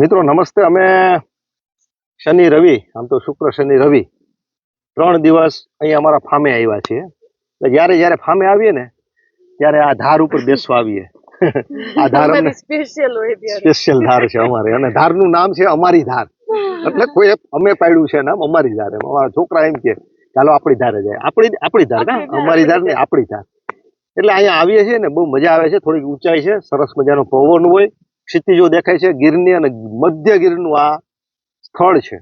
મિત્રો નમસ્તે. અમે શનિ રવિ આમ તો શુક્ર શનિ રવિ ત્રણ દિવસ અહીંયા અમારા ફામે આવ્યા છીએ. એટલે જ્યારે જ્યારે ફામે આવીએ ને ત્યારે આ ધાર ઉપર બેસવા આવીએ. આ ધાર સ્પેશિયલ હોય સ્પેશિયલ ધાર છે અમારે. અને ધારનું નામ છે અમારી ધાર. એટલે કોઈ અમે પાડ્યું છે નામ અમારી ધાર એમ. અમારા છોકરા એમ કે ચાલો આપણી ધારે જાય. આપણી આપણી ધાર ના આપણી ધાર, અમારી ધાર ને આપણી ધાર. એટલે અહીંયા આવીએ છીએ ને બહુ મજા આવે છે થોડીક ઊંચાઈ છે સરસ મજાનો પવન હોય. ક્ષિતિજો દેખાય છે ગીરની અને મધ્ય ગીરનું આ સ્થળ છે.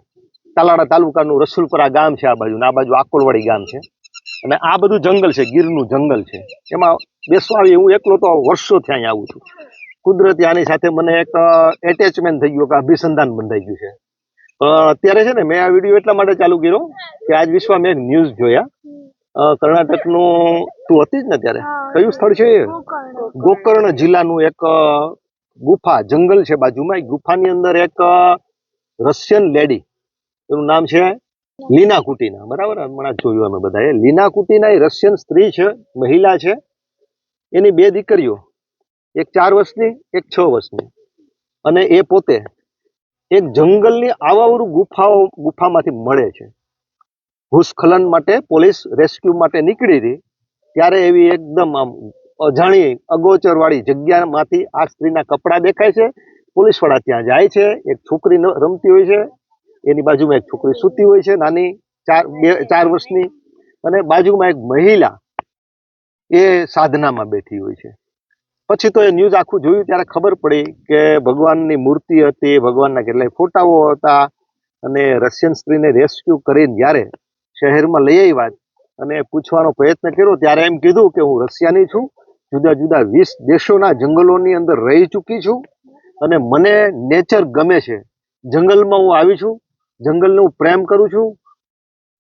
તાલાડા તાલુકાનું રસુલપરા ગામ છે આ બાજુ ને આ બાજુ આકોલવાડી ગામ છે. અને આ બધું જંગલ છે ગીરનું જંગલ છે. એમાં બેસવા આવી હું એકલો તો વર્ષોથી અહીંયા આવું છું. કુદરતી આની સાથે મને એક એટેચમેન્ટ થઈ ગયું કે અભિસંધાન બંધાઈ ગયું છે. અત્યારે છે ને મેં આ વીડિયો એટલા માટે ચાલુ કર્યો કે આજ વિશ્વમાં મેં એક ન્યૂઝ જોયા. કર્ણાટકનું તું હતી જ ને ત્યારે કયું સ્થળ છે ગોકર્ણ. જિલ્લાનું એક ગુફા, જંગલ છે બાજુમાં. એ ગુફાની અંદર એક રશિયન લેડી. એનું નામ છે લીના કુટીના. બરાબર? હમણાં જોયું અમે બધાએ. લીના કુટીના એ રશિયન સ્ત્રી છે, મહિલા છે. એની બે દીકરીઓ. એક ચાર વર્ષની, એક છ વર્ષની. અને એ પોતે એક જંગલની આવાવરું ગુફાઓ, ગુફામાંથી મળે છે. ભૂસ્ખલન માટે પોલીસ રેસ્ક્યુ માટે નીકળી હતી. ત્યારે એવી એકદમ આમ અજાણી અગોચર વાળી જગ્યામાંથી આ સ્ત્રીના કપડાં દેખાય છે. પોલીસવાળા ત્યાં જાય છે. એક છોકરી રમતી હોય છે. એની બાજુમાં એક છોકરી સૂતી હોય છે, નાની, ચાર, બે, ચાર વર્ષની. અને બાજુમાં એક મહિલા એ સાધનામાં બેઠી હોય છે. પછી તો એ ન્યૂઝ આખું જોયું, ત્યારે ખબર પડી કે ભગવાનની મૂર્તિ હતી, ભગવાનના કેટલાય ફોટાઓ હતા. અને રશિયન સ્ત્રીને રેસ્ક્યુ કરીને જ્યારે શહેરમાં લઈ આવ્યા અને પૂછવાનો પ્રયત્ન કર્યો, ત્યારે એમ કીધું કે હું રશિયાની છું. જુદા જુદા વીસ દેશોના જંગલોની અંદર રહી ચૂકી છું અને મને નેચર ગમે છે. જંગલમાં હું આવી છું, જંગલને હું પ્રેમ કરું છું.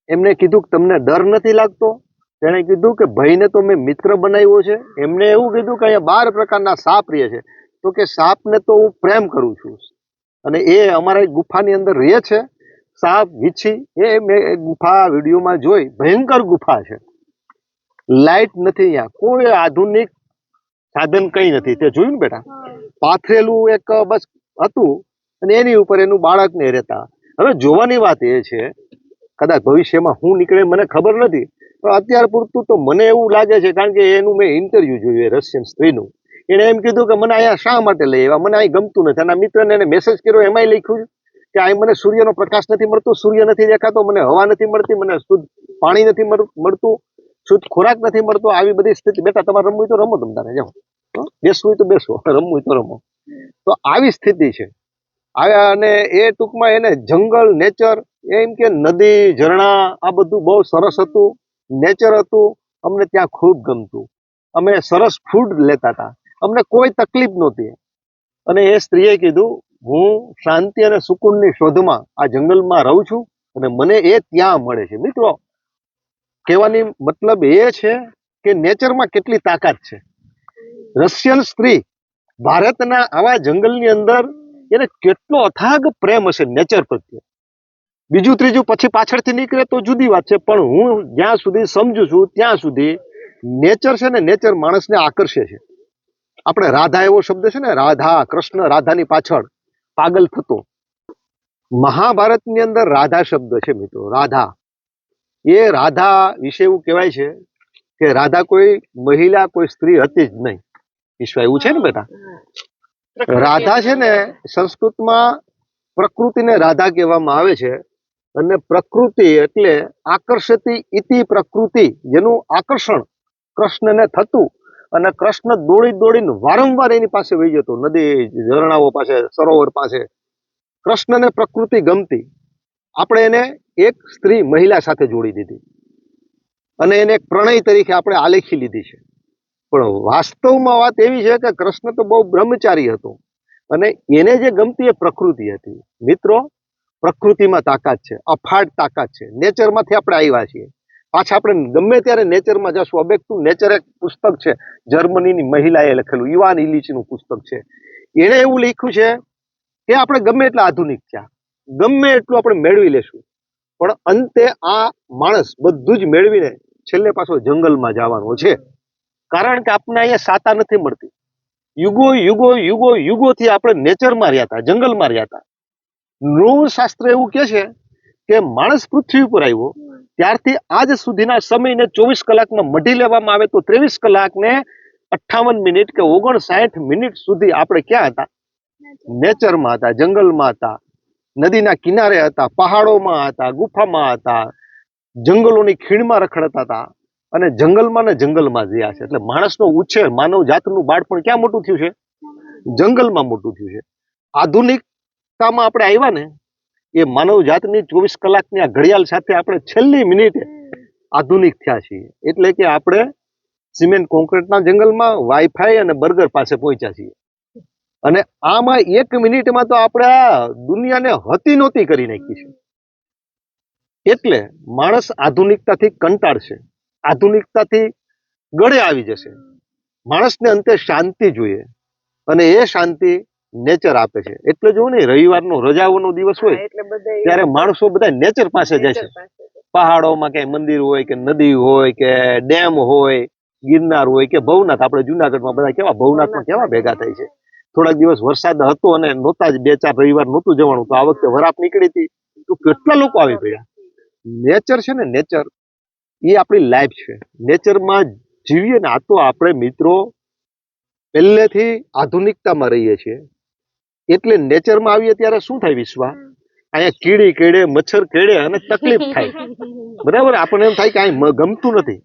એમને કીધું કે તમને ડર નથી લાગતો? તેણે કીધું કે ભાઈને તો મેં મિત્ર બનાવ્યો છે. એમને એવું કીધું કે અહીંયા બાર પ્રકારના સાપ રહે છે. તો કે સાપને તો હું પ્રેમ કરું છું. અને એ અમારા ગુફાની અંદર રહે છે. સાપ, વીછી, એ મેં ગુફા વિડીયોમાં જોઈ. ભયંકર ગુફા છે. લાઇટ નથી અહીંયા. કોઈ આધુનિક સાધન કઈ નથી તે જોયું ને બેટા? પાથરેલું એક બસ હતું અને એની ઉપર એનું બાળકને રહેતા. હવે જોવાની વાત એ છે કદાચ ભવિષ્યમાં હું નીકળે મને ખબર નથી પણ અત્યાર પૂરતું તો મને એવું લાગે છે કારણ કે એનું મેં ઇન્ટરવ્યુ જોયું એ રશિયન સ્ત્રીનું. એણે એમ કીધું કે મને અહીંયા શા માટે લઈ આવ્યા? મને અહીં ગમતું નથી. એના મિત્રને એને મેસેજ કર્યો એમાંય લખ્યું કે અહીં મને સૂર્યનો પ્રકાશ નથી મળતો સૂર્ય નથી દેખાતો મને હવા નથી મળતી મને શુદ્ધ પાણી નથી મળ- મળતું શુદ્ધ ખોરાક નથી મળતો. આવી બધી સ્થિતિ. બેટા તમારે રમવું તો રમો તમ તારે જાઓ? બેસવું હોય તો બેસો, રમવું હોય તો રમો. તો આવી સ્થિતિ છે. અને એ ટૂંકમાં એને જંગલ, નેચર, એમ કે નદી, ઝરણા, આ બધું બહુ સરસ હતું. નેચર હતું, અમને ત્યાં ખૂબ ગમતું. અમે સરસ ફૂડ લેતા હતા. અમને કોઈ તકલીફ નહોતી. અને એ સ્ત્રીએ કીધું, હું શાંતિ અને સુકૂનની શોધમાં આ જંગલમાં રહું છું અને મને એ ત્યાં મળે છે. મિત્રો, કહેવાની મતલબ એ છે કે નેચરમાં કેટલી તાકાત છે. રશિયન સ્ત્રી ભારતના આવા જંગલની અંદર એને કેટલો અથાગ પ્રેમ હશે નેચર પ્રત્યે. બીજું ત્રીજું પછી પાછળથી નીકળે તો જુદી વાત છે, પણ હું જ્યાં સુધી સમજુ છું ત્યાં સુધી નેચર છે ને નેચર માણસને આકર્ષે છે. આપણે રાધા એવો શબ્દ છે ને, રાધા, કૃષ્ણ, રાધાની પાછળ પાગલ થતો. મહાભારતની અંદર રાધા શબ્દ છે મિત્રો, રાધા. એ રાધા વિશે એવું કહેવાય છે કે રાધા કોઈ મહિલા, કોઈ સ્ત્રી હતી જ નહીં. વિશ્વ એવું છે ને બેટા રાધા છે ને સંસ્કૃતમાં પ્રકૃતિને રાધા કહેવામાં આવે છે. અને પ્રકૃતિ એટલે આકર્ષતી ઇતિ પ્રકૃતિ જેનું આકર્ષણ કૃષ્ણને થતું અને કૃષ્ણ દોડી દોડીને વારંવાર એની પાસે વહી જતો. નદી ઝરણાઓ પાસે સરોવર પાસે. કૃષ્ણને પ્રકૃતિ ગમતી. આપણે એને એક સ્ત્રી મહિલા સાથે જોડી દીધી. અને એને એક પ્રણય તરીકે આપણે આલેખી લીધી છે. પણ વાસ્તવમાં વાત એવી છે કે કૃષ્ણ તો બહુ બ્રહ્મચારી હતો. અને એને જે ગમતી એ પ્રકૃતિ હતી. મિત્રો, પ્રકૃતિમાં તાકાત છે, અફાટ તાકાત છે. નેચરમાંથી આપણે આવ્યા છીએ. પાછા આપણે ગમે ત્યારે નેચરમાં જશું અબેક ટુ નેચર એક પુસ્તક છે. જર્મનીની મહિલાએ લખેલું, યુવાન ઇલીચનું પુસ્તક છે. એણે એવું લખ્યું છે કે આપણે ગમે એટલા આધુનિક થયા, ગમે એટલું આપણે મેળવી લેશું. પણ અંતે આ માણસ બધું જ મેળવીને છેલ્લે પાછો જંગલમાં જવાનો છે. કારણ કે આપણને અહીંયા સાતા નથી મળતી. યુગો યુગો યુગો, યુગોથી આપણે નેચરમાં રહ્યા હતા, જંગલમાં રહ્યા હતા. નૃ શાસ્ત્ર એવું કે છે કે માણસ પૃથ્વી ઉપર આવ્યો, ત્યારથી આજ સુધીના સમયને ચોવીસ કલાકમાં મઢી લેવામાં આવે તો ત્રેવીસ કલાક ને અઠ્ઠાવન મિનિટ કે ઓગણસાઠ મિનિટ સુધી આપણે ક્યાં હતા? નેચરમાં હતા, જંગલમાં હતા, નદીના કિનારે હતા, પહાડોમાં હતા, ગુફામાં હતા, જંગલોની ખીણમાં રખડતા હતા. અને જંગલમાં ને જંગલમાં જ્યાં છે. એટલે માણસનો ઉછેર, માનવ જાતનું બાળપણ ક્યાં મોટું થયું છે? જંગલમાં મોટું થયું છે. આધુનિકતામાં આપણે આવ્યા ને, એ માનવ જાતની ચોવીસ કલાકની આ ઘડિયાળ સાથે આપણે છેલ્લી મિનિટે આધુનિક થયા છીએ. એટલે કે આપણે સિમેન્ટ કોન્ક્રીટના જંગલમાં વાઈફાઈ અને બર્ગર પાસે પહોંચ્યા છીએ. અને આમાં એક મિનિટમાં તો આપણે દુનિયાને હતી નહોતી કરી નાખી છે. એટલે માણસ આધુનિકતાથી કંટાળશે. આધુનિકતાથી ગળે આવી જશે. માણસને અંતે શાંતિ જોઈએ અને એ શાંતિ નેચર આપે છે. એટલે જો ને રવિવારનો રજાઓનો દિવસ હોય ત્યારે માણસો બધા નેચર પાસે જાય છે. પહાડોમાં ક્યાંય મંદિર હોય કે નદી હોય કે ડેમ હોય ગિરનાર હોય કે ભવનાથ આપણે જુનાગઢમાં બધા કેવા ભવનાથમાં કેવા ભેગા થાય છે? થોડાક દિવસ વરસાદ હતો અને નહોતા જ બે ચાર રવિવાર નહોતું જવાનું તો આ વખતે વરાપ નીકળી હતી. તો કેટલા લોકો આવી ગયા નેચર છે ને નેચર. એ આપણી લાઈફ છે. નેચરમાં જીવીએ ને આ તો આપણે મિત્રો પહેલેથી આધુનિકતામાં રહીએ છીએ. એટલે નેચરમાં આવીએ ત્યારે શું થાય વિશ્વા અહીંયા કીડી કેડે, મચ્છર કેડે અને તકલીફ થાય. બરાબર? આપણને એમ થાય કે અહીં ગમતું નથી.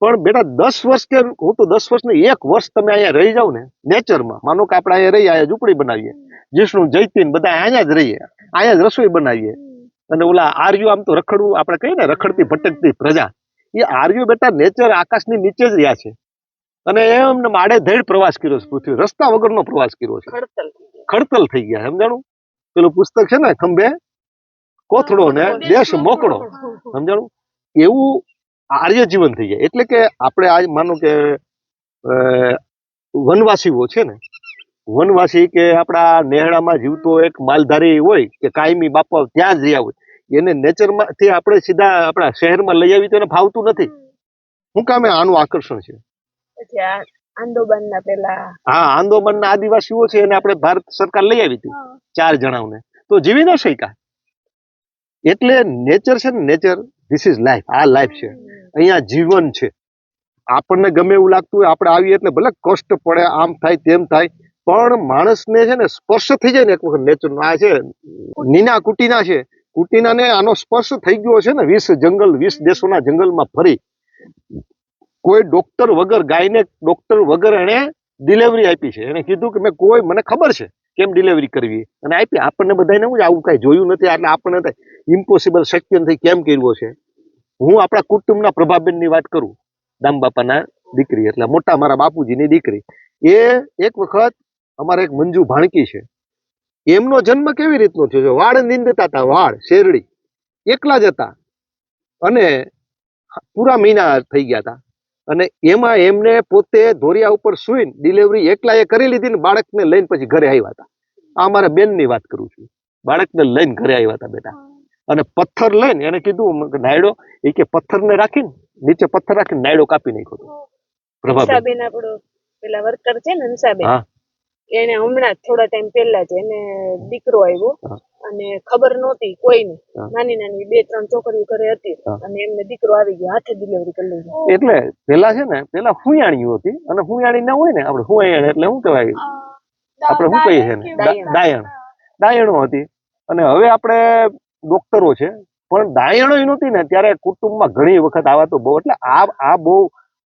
પણ બેટા, દસ વર્ષ કે હું તો દસ વર્ષ ને એક વર્ષ તમે અહીંયા રહી જાવ ને નેચરમાં માનો કે આપણે અહીંયા રહીએ, અહીંયા ઝૂંપડી બનાવીએ. જીષ્ણુ જૈતીન બધા અહીંયા જ રહીએ. અહીંયા જ રસોઈ બનાવીએ. અને ઓલા આર્યુ આમ તો રખડવું, આપણે કહીએ ને, રખડતી ભટકતી પ્રજા. એ આર્યો બેટા નેચર આકાશની નીચે જ રહ્યા છે. અને એમને માડે ધડ પ્રવાસ કર્યો છે પૃથ્વી રસ્તા વગરનો પ્રવાસ કર્યો છે. ખડતલ થઈ ગયા. સમજાણું? પેલું પુસ્તક છે ને ખંભે? કોથળો ને દેશ મોકળો. સમજાણું? એવું આર્ય જીવન થઈ જાય એટલે કે આપણે આજ માનો કે વનવાસીઓ છે ને વનવાસી કે આપણા નેહડામાં જીવતો એક માલધારી હોય કે કાયમી બાપા ત્યાં જ રહ્યા હોય એને નેચરમાંથી આપણે સીધા આપણા શહેરમાં લઈ આવી તો એને ફાવતું નથી. હું કામે આનું આકર્ષણ છે? પછી આ ના પેલા હા આદિવાસીઓ છે એને આપણે ભારત સરકાર લઈ આવી હતી. ચાર જણાઓને. તો જીવી ન શક્યા. એટલે નેચર છે ને નેચર ધીસ ઇઝ લાઈફ આ લાઈફ છે. અહીંયા જીવન છે. આપણને ગમે એવું લાગતું હોય આપણે આવીએ એટલે ભલે કષ્ટ પડે આમ થાય તેમ થાય પણ માણસને છે ને સ્પર્શ થઈ જાય ને એક વખત નેચર આ છે નીના કુટીના છે. કુટીનાને આનો સ્પર્શ થઈ ગયો છે ને, વીસ જંગલ, વીસ દેશોના જંગલમાં ફરી. કોઈ ડોક્ટર વગર ગાયને ડોક્ટર વગર એને ડિલિવરી આપી છે. એને કીધું કે મેં કોઈ, મને ખબર છે કેમ ડિલિવરી કરવી. અને આપી, આપણને બધાને હું આવું કાંઈ જોયું નથી. એટલે આપણને ઇમ્પોસિબલ શક્ય નથી કેમ કર્યો છે? હું આપણા કુટુંબના પ્રભાબેનની વાત કરું દામ બાપાના દીકરી, એટલે મોટા મારા બાપુજીની દીકરી. એ એક વખત અમારે એક મંજુ ભાણકી છે. એમનો જન્મ કેવી રીતનો થયો? છે વાળ નિંદતા હતા વાળ શેરડી. એકલા જ હતા. અને પૂરા મહિના થઈ ગયા હતા અને એમાં એમને પોતે ધોરિયા ઉપર સુઈને ડિલિવરી એકલા એ કરી લીધી ને બાળકને લઈને પછી ઘરે આવ્યા હતા આ મારા બેનની વાત કરું છું. બાળકને લઈને ઘરે આવ્યા હતા બેટા. અને પથ્થર લઈને એને કીધું નાયડો. એ કે પથ્થરને રાખીને નીચે પથ્થર રાખીને નાયડો કાપી નાખ્યો હતો. પ્રભાબેન. આપણો પેલા વર્કર છે ને હંસાબેન. હા. એને હમણાં થોડા ટાઈમ પહેલા જ એને દીકરો આવ્યો અને ખબર નહોતી કોઈને. નાની નાની બે ત્રણ છોકરીઓ ઘરે હતી અને એમને દીકરો આવી ગયો હાથે ડિલિવરી કરી લીધી. એટલે પેલા છે ને પેલા હુંયાણીઓ હતી અને હુંયાણી ના હોય ને આપણે હુંયાણ એટલે શું કહેવાય? આપણે શું કહીએ છીએ દાયણ. દાયણ. હતી. અને હવે આપણે ડોક્ટરો છે પણ દાયણો નહોતી ને ત્યારે કુટુંબમાં ઘણી વખત આવા તો બહુ એટલે આ આ બહુ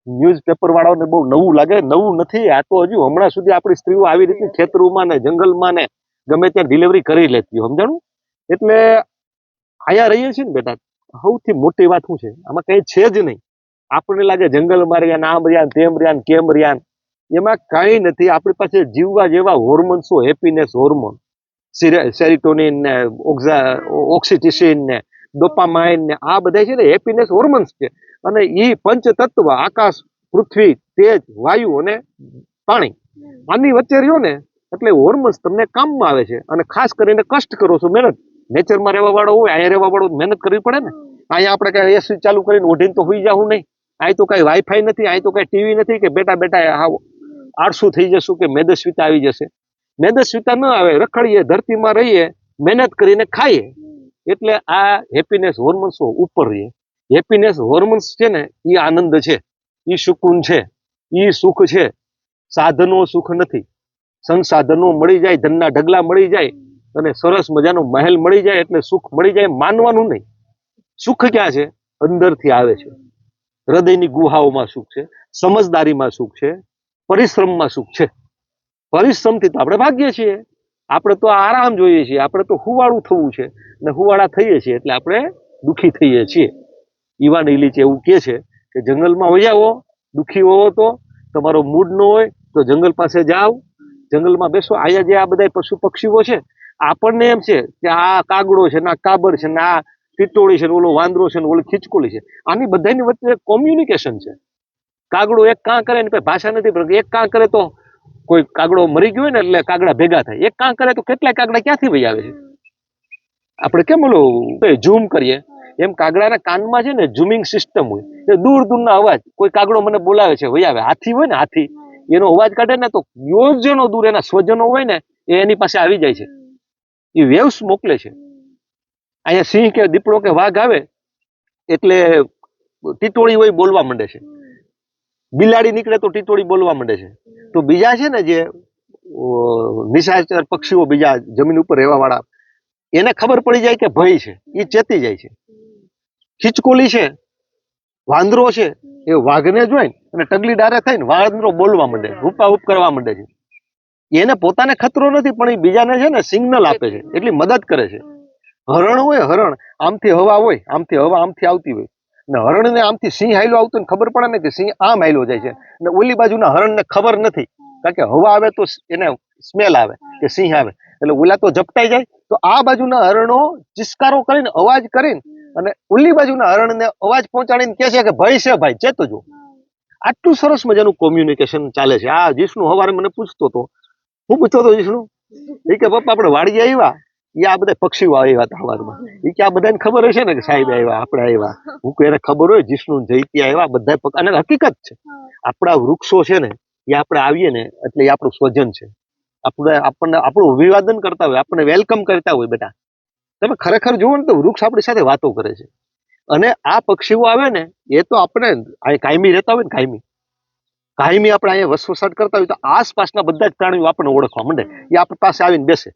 ન્યૂઝપેપર વાળાઓને બહુ નવું લાગે, નવું નથી, આ તો હજુ હમણાં સુધી આપણી સ્ત્રીઓ આવી રીતની ખેતરોમાં ને જંગલમાં ને ગમે ત્યાં ડિલિવરી કરી લેતી સમજાણું? એટલે અહીંયા રહીએ છીએ ને બેટા સૌથી મોટી વાત શું છે? આમાં કઈ છે જ નહીં. આપણને લાગે જંગલમાં રહ્યા આમ રહ્યા તેમ રહ્યા કેમ રહ્યા એમાં કાંઈ નથી. આપણી પાસે જીવવા જેવા હોર્મોન્સો હેપીનેસ હોર્મોન સેરિટોનિન ને ઓક્સિટિસિન ને ડોપામાઇન ને, આ બધા છે ને હેપીનેસ હોર્મોન્સ છે. અને એ પંચતત્વ, આકાશ, પૃથ્વી, તેજ, વાયુ અને પાણી. આની વચ્ચે રહ્યો ને, એટલે હોર્મોન્સ તમને કામમાં આવે છે. અને ખાસ કરીને કષ્ટ કરો છો, મહેનત. નેચરમાં રહેવા વાળો હોય, અહીંયા રહેવા વાળો મહેનત કરવી પડે ને. અહીંયા આપણે કઈ એસી ચાલુ કરીને ઓઢીને તો હોઈ જાવું નહીં. અહીં તો કઈ વાઈફાઈ નથી, અહીં તો કઈ ટીવી નથી કે બેટા બેટા આવો આળસું થઈ જશું કે મેદસ્વીતા આવી જશે. મેદસ્વીતા ન આવે, રખડીએ, ધરતીમાં રહીએ, મહેનત કરીને ખાઈએ. એટલે આ હેપીનેસ હોર્મોન્સો ઉપર રહીએ. હેપીનેસ હોર્મોન્સ છે ને એ આનંદ છે એ સુકૂન છે એ સુખ છે. સાધનો સુખ નથી. સંસાધનો મળી જાય, ધનના ઢગલા મળી જાય અને સરસ મજાનો મહેલ મળી જાય એટલે સુખ મળી જાય માનવાનું નહીં. સુખ ક્યાં છે? અંદરથી આવે છે. હૃદયની ગુહાઓમાં સુખ છે, સમજદારીમાં સુખ છે, પરિશ્રમમાં સુખ છે. પરિશ્રમથી તો આપણે ભાગીએ છીએ. આપણે તો આરામ જોઈએ છીએ. આપણે તો હુવાળું થવું છે. ને હુવાળા થઈએ છીએ એટલે આપણે દુઃખી થઈએ છીએ. ઈવાન ઇલીચ એવું કહે છે કે જંગલમાં આવો દુઃખી હોવો તો, તમારો મૂડ ન હોય તો જંગલ પાસે જાઓ, જંગલમાં બેસો. અહીંયા જે આ બધા પશુ પક્ષીઓ છે, આપણને એમ છે કે આ કાગડો છે ને આ કાબર છે ને આ ટીટોળી છે ને ઓલો વાંદરો છે ને ઓલી ખીચકોલી છે, આની બધાની વચ્ચે કોમ્યુનિકેશન છે. કાગડો એક કાં કરે ને કઈ ભાષા નથી પણ એક કાં કરે તો કોઈ કાગડો મરી ગયો હોય ને એટલે કાગડા ભેગા થાય. એક કાં કરે તો કેટલાય કાગડા ક્યાંથી વહી આવે છે? આપણે કેમ ઓલું ઝૂમ કરીએ? એમ કાગડાના કાનમાં છે ને ઝૂમિંગ સિસ્ટમ હોય. એ દૂર દૂરના અવાજ, કોઈ કાગડો મને બોલાવે છે, ભાઈ આવે હાથી હોય ને, હાથી. એનો અવાજ કાઢે ને તો યોજનો દૂર, એના સ્વજનો હોય ને, એ એની પાસે આવી જાય છે. એ વેવ્સ મોકલે છે. અહીંયા સિંહ કે દીપડો કે વાઘ આવે, એટલે ટીટોળી હોય બોલવા માંડે છે. બિલાડી નીકળે તો ટીટોળી બોલવા માંડે છે. તો બીજા છે ને જે નિશાચર પક્ષીઓ બીજા જમીન ઉપર રહેવા વાળા એને ખબર પડી જાય કે ભય છે. એ ચેતી જાય છે. ખીચકોલી છે વાંદરો છે એ વાઘને જોઈ અને ટગલી ડારે થઈને વાંદરો બોલવા માંડે હુપા હુપ કરવા માંડે છે. એને પોતાને ખતરો નથી પણ એ બીજાને છે ને સિગ્નલ આપે છે એટલી મદદ કરે છે. હરણ હોય હરણ આમથી હવા હોય આમથી હવા આમથી આવતી હોય. ને હરણને આમથી સિંહ હાયલો આવતો ને ખબર પડે ને કે સિંહ આમ હાયલો જાય છે. ને ઓલી બાજુના હરણને ખબર નથી કારણ કે હવા આવે તો એને સ્મેલ આવે કે સિંહ આવે. એટલે ઓલા તો ઝપટાઈ જાય. તો આ બાજુના હરણો ચિસ્કારો કરીને અવાજ કરીને અને ઉલ્લી બાજુના હરણને અવાજ પહોંચાડીને કહે છે કે ભાઈ છે ભાઈ ચેતજો આટલું સરસ મજાનું કોમ્યુનિકેશન ચાલે છે. આ જીષ્ણુ હવારે મને પૂછતો હતો. હું પૂછતો હતો, જીષ્ણુ એ કે, પપ્પા, આપણે વાડી આવ્યા એ આ બધા પક્ષીઓ આવ્યા હતા હવારમાં. એ કે, આ બધાને ખબર હશે ને કે સાહેબ આવ્યા આપણે આવ્યા હું કે એને ખબર હોય જીષ્ણુ જયતી આવ્યા બધા અને હકીકત છે. આપણા વૃક્ષો છે ને એ આપણે આવીએ ને, એટલે એ આપણું સ્વજન છે. આપણે, આપણને આપણું અભિવાદન કરતા હોય, આપણને વેલકમ કરતા હોય બેટા તમે ખરેખર જુઓ ને તો વૃક્ષ આપણી સાથે વાતો કરે છે. અને આ પક્ષીઓ આવે ને એ તો આપણે કાયમી રહેતા હોય ને કાયમી. કાયમી આપણે અહીંયા વસવસાટ કરતા હોય તો આસપાસના બધા જ પ્રાણીઓ આપણને ઓળખવા માંડે. એ આપણી પાસે આવીને બેસે.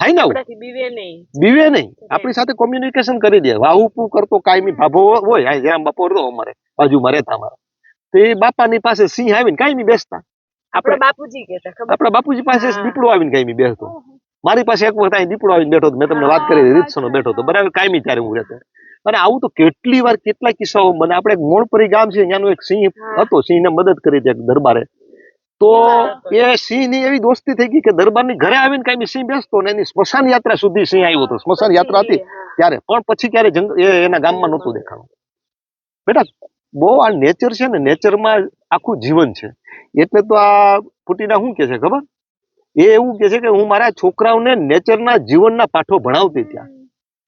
થાય ને બીવે નહીં. બીવે નહીં. આપણી સાથે કોમ્યુનિકેશન કરી દે. વાહુપુ કરતો કાયમી ભાભો હોય આ જેમ બપોર રહો અમારે બાજુમાં રહેતા તમારે તો એ બાપાની પાસે સિંહ આવીને કાયમી બેસતા. આપણા બાપુજી કહેતા આપણા બાપુજી પાસે. દીપડો આવીને કાયમી બેસતો. મારી પાસે એક વખત અહીં દીપડો આવીને બેઠો મેં તમને વાત કરી રીતસરનો બેઠો હતો બરાબર કાયમી ત્યારે હું રહેતો. અને આવું તો કેટલી વાર કેટલા કિસ્સાઓ મને આપણે એક મોણપરી ગામ છે ત્યાંનો એક સિંહ. હતો સિંહને મદદ કરી હતી દરબારે. તો એ સિંહની એવી દોસ્તી થઈ ગઈ કે દરબારની ઘરે આવીને કાંઈ સિંહ બેસતો ને એની સ્મશાન યાત્રા સુધી સિંહ આવ્યો હતો. સ્મશાન યાત્રા હતી ત્યારે પણ પછી ક્યારે જંગ એના ગામમાં નહોતું દેખાણું. બેટા બહુ આ નેચર છે ને નેચરમાં આખું જીવન છે. એટલે તો આ પુટીના શું કે છે ખબર? એ એવું કે છે કે હું મારા છોકરાઓને નેચરના જીવનના પાઠો ભણાવતી ત્યાં.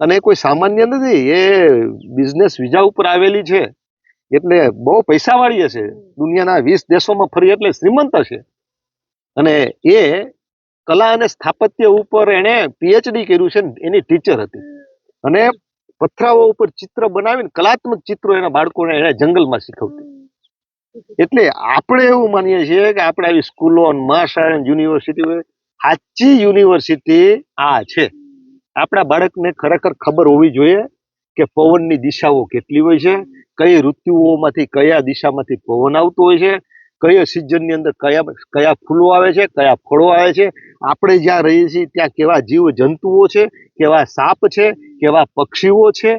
અને એ કોઈ સામાન્ય નથી, એ બિઝનેસ વિઝા ઉપર આવેલી છે. એટલે બહુ પૈસાવાળી હશે. દુનિયાના વીસ દેશોમાં ફરી એટલે શ્રીમંત હશે. અને એ કલા અને સ્થાપત્ય ઉપર એણે પીએચડી કર્યું છે એની ટીચર હતી. અને પથરાઓ ઉપર ચિત્ર બનાવીને કલાત્મક ચિત્રો એના બાળકોને એણે જંગલમાં શીખવતી. એટલે આપણે એવું માનીએ છીએ કે આપણે આવી સ્કૂલો મહાશાળા યુનિવર્સિટી સાચી યુનિવર્સિટી આ છે. આપણા બાળકને ખરેખર ખબર હોવી જોઈએ કે પવનની દિશાઓ કેટલી હોય છે, કઈ ઋતુઓમાંથી કયા દિશામાંથી પવન આવતો હોય છે, કયા સિઝનની અંદર કયા કયા ફૂલો આવે છે, કયા ફળો આવે છે. આપણે જ્યાં રહીએ છીએ ત્યાં કેવા જીવ જંતુઓ છે, કેવા સાપ છે, કેવા પક્ષીઓ છે,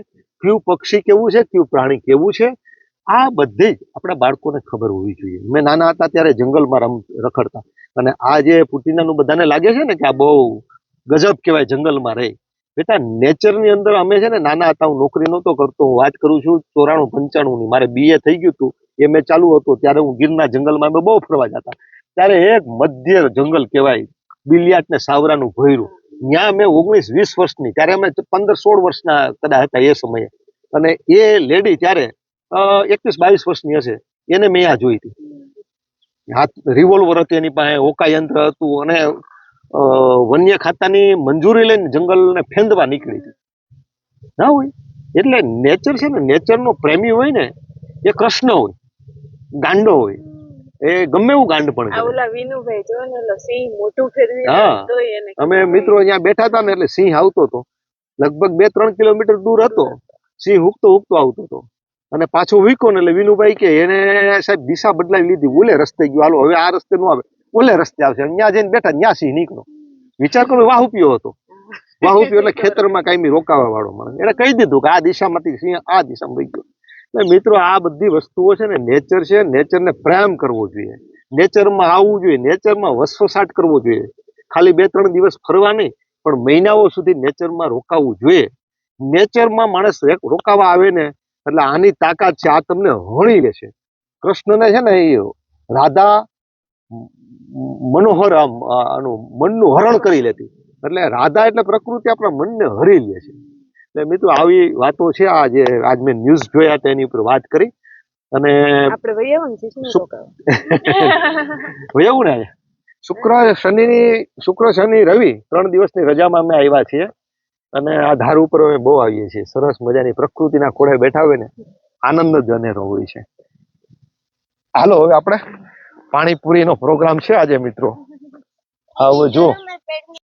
કયું પક્ષી કેવું છે, કયું પ્રાણી કેવું છે આ બધી જ આપણા બાળકોને ખબર હોવી જોઈએ. મેં નાના હતા ત્યારે જંગલમાં રમ, રખડતા. અને આ જે પુટીનાનું બધાને લાગે છે ને કે આ બહુ ગજબ કહેવાય જંગલમાં રહે. બેટા, નેચરની અંદર અમે છે ને નાના હતા, હું નોકરી નહોતો કરતો, હું વાત કરું છું ચોરાણું, પંચાણું ની. મારે બીએ થઈ ગયું હતું, એ મેં ચાલુ હતું, ત્યારે હું ગીરના જંગલમાં અમે બહુ ફરવા જતા. ત્યારે એક મધ્ય જંગલ કહેવાય બિલિયાટ ને સાવરાનું ભોયરું ત્યાં મેં ઓગણીસ વીસ વર્ષની, ત્યારે અમે પંદર સોળ વર્ષના કદાચ હતા એ સમયે. અને એ લેડી ત્યારે એકવીસ બાવીસ વર્ષની હશે. એને મેં આ જોઈ હતી. હાથ રિવોલ્વર હતી એની પાસે હોકા યંત્ર હતું અને વન્ય ખાતાની મંજૂરી લઈને જંગલને ફેંદવા નીકળી હતી. ના હોય. એટલે નેચર છે ને નેચરનો પ્રેમી હોય ને એ કૃષ્ણ હોય. ગાંડો હોય. એ ગમે એવું ગાંડ પણ હા. અમે મિત્રો અહીંયા બેઠા હતા ને એટલે સિંહ આવતો હતો. લગભગ બે ત્રણ કિલોમીટર દૂર હતો. સિંહ હુકતો હુકતો આવતો હતો. અને પાછો વીકો ને એટલે વિનુભાઈ કે એને સાહેબ દિશા બદલાવી લીધી ઓલે રસ્તે ગયો. હાલો, હવે આ રસ્તે નો આવે. ઓલે રસ્તે આવશે. અહીંયા જઈને બેઠા ત્યાં સિંહ નીકળો. વિચાર કરો વાહુપિયો હતો. વાહુપિયો એટલે ખેતરમાં કાયમી રોકાવા વાળો માણસ. એને કહી દીધું કે આ દિશામાંથી સિંહ આ દિશામાં વહી ગયો. મિત્રો, આ બધી વસ્તુઓ છે ને નેચર છે નેચરને પ્રેમ કરવો જોઈએ. નેચરમાં આવવું જોઈએ. નેચરમાં વસવસાટ કરવો જોઈએ. ખાલી બે ત્રણ દિવસ ફરવા નહીં, પણ મહિનાઓ સુધી નેચરમાં રોકાવું જોઈએ. નેચરમાં માણસ રોકાવા આવે ને એટલે આની તાકાત છે આ તમને હણી લેશે. કૃષ્ણને છે ને એ રાધા મનોહર આમ આનું મનનું હરણ કરી લેતી. એટલે રાધા એટલે પ્રકૃતિ આપણા મનને હરી લે છે. એટલે મિત્રો આવી વાતો છે આ જે આજ મેં ન્યૂઝ જોયા તેની ઉપર વાત કરી. અને આપણે ને શુક્ર શનિની શુક્ર શનિ રવિ ત્રણ દિવસની રજામાં અમે આવ્યા છીએ. અને આ ધાર ઉપર અમે બહુ આવીએ છીએ. સરસ મજાની પ્રકૃતિના ખોળે બેઠા હોય ને, આનંદ જ અનેરો હોય છે. હાલો, હવે આપણે પાણીપુરીનો પ્રોગ્રામ છે આજે, મિત્રો. હવે જો